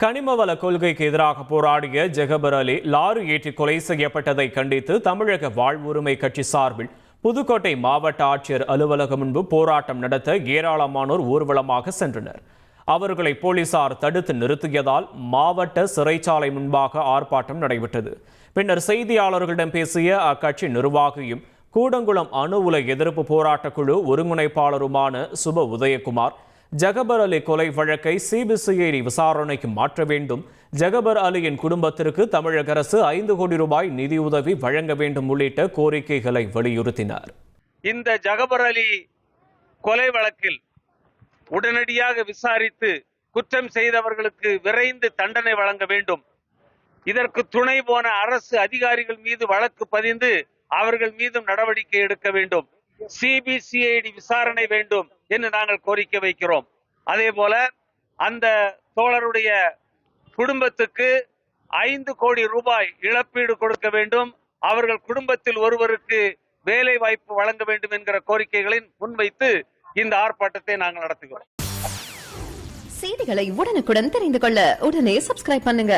கனிமவள கொள்கைக்கு எதிராக போராடிய ஜெகபர் அலி லாரி ஏற்றி கொலை செய்யப்பட்டதை கண்டித்து தமிழக வாழ்வுரிமை கட்சி சார்பில் புதுக்கோட்டை மாவட்ட ஆட்சியர் அலுவலகம் முன்பு போராட்டம் நடத்த ஏராளமானோர் ஊர்வலமாக சென்றனர். அவர்களை போலீசார் தடுத்து நிறுத்தியதால் மாவட்ட சிறைச்சாலை முன்பாக ஆர்ப்பாட்டம் நடைபெற்றது. பின்னர் செய்தியாளர்களிடம் பேசிய அக்கட்சி நிர்வாகியும் கூடங்குளம் அணு உலை எதிர்ப்பு போராட்டக்குழு ஒருங்கிணைப்பாளருமான சுப உதயகுமார் ஜகபர் அலி கொலை வழக்கை சிபிசிஐடி விசாரணைக்கு மாற்ற வேண்டும். ஜகபர் அலியின் குடும்பத்திற்கு தமிழக அரசு ஐந்து கோடி ரூபாய் நிதியுதவி வழங்க வேண்டும் உள்ளிட்ட கோரிக்கைகளை வலியுறுத்தினார். இந்த ஜகபர் அலி கொலை வழக்கில் உடனடியாக விசாரித்து குற்றம் செய்தவர்களுக்கு விரைந்து தண்டனை வழங்க வேண்டும். இதற்கு துணை போன அரசு அதிகாரிகள் மீது வழக்கு பதிந்து அவர்கள் மீதும் நடவடிக்கை எடுக்க வேண்டும். சிபிசிஐடி விசாரணை வேண்டும் என்று நாங்கள் கோரிக்கை வைக்கிறோம். அதே போல அந்த தோழருடைய குடும்பத்துக்கு ஐந்து கோடி ரூபாய் இழப்பீடு கொடுக்க வேண்டும். அவர்கள் குடும்பத்தில் ஒருவருக்கு வேலை வாய்ப்பு வழங்க வேண்டும் என்கிற கோரிக்கைகளின் முன்வைத்து இந்த ஆர்ப்பாட்டத்தை நாங்கள் நடத்துகிறோம். செய்திகளை உடனுக்குடன் தெரிந்து கொள்ள உடனே சப்ஸ்கிரைப் பண்ணுங்க.